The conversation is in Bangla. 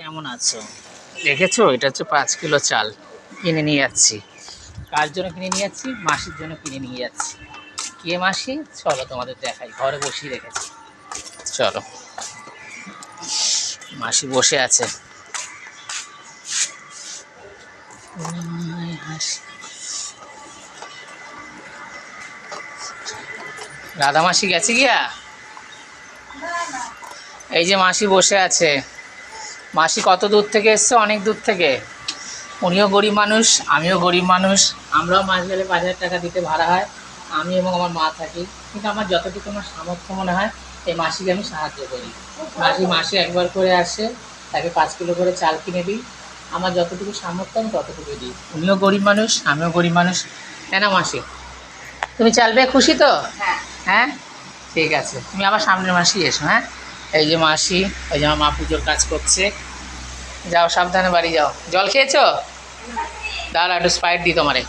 কেমন আছো? দেখেছ? এটা হচ্ছে পাঁচ কিলো চাল কিনে নিয়ে যাচ্ছি। কার জন্য কিনে নিয়ে যাচ্ছি? মাসির জন্য কিনে নিয়ে যাচ্ছি। কে মাসি? চলো তোমাদের দেখাই। ঘরে বসিয়ে রেখেছি। চলো। মাসি বসে আছে। রাধা মাসি গেছে গিয়া? এই যে মাসি বসে আছে। মাসি কত দূর থেকে এসছে? অনেক দূর থেকে। উনিও গরিব মানুষ আমিও গরিব মানুষ। আমরাও মাস গেলে পাঁচ হাজার টাকা দিতে ভাড়া হয়। আমি এবং আমার মা থাকি। কিন্তু আমার যতটুকু আমার সামর্থ্য মনে হয় এই মাসিকে আমি সাহায্য করি। মাসি মাসে একবার করে আসে তাকে পাঁচ কিলো করে চাল কিনে দিই। আমার যতটুকু সামর্থ্য আমি ততটুকু দিই। উনিও গরিব মানুষ আমিও গরিব মানুষ। হ্যাঁ না মাসি? তুমি চাল পেয়ে খুশি তো? হ্যাঁ। ঠিক আছে। তুমি আবার সামনের মাসি এসো হ্যাঁ? এই যে মাসি ওই যে মা পুজোর কাজ করছে। যাও, সাবধানে বাড়ি যাও। জল খেয়েছো? দাঁড়া একটু স্পাইট দিই তোমারে।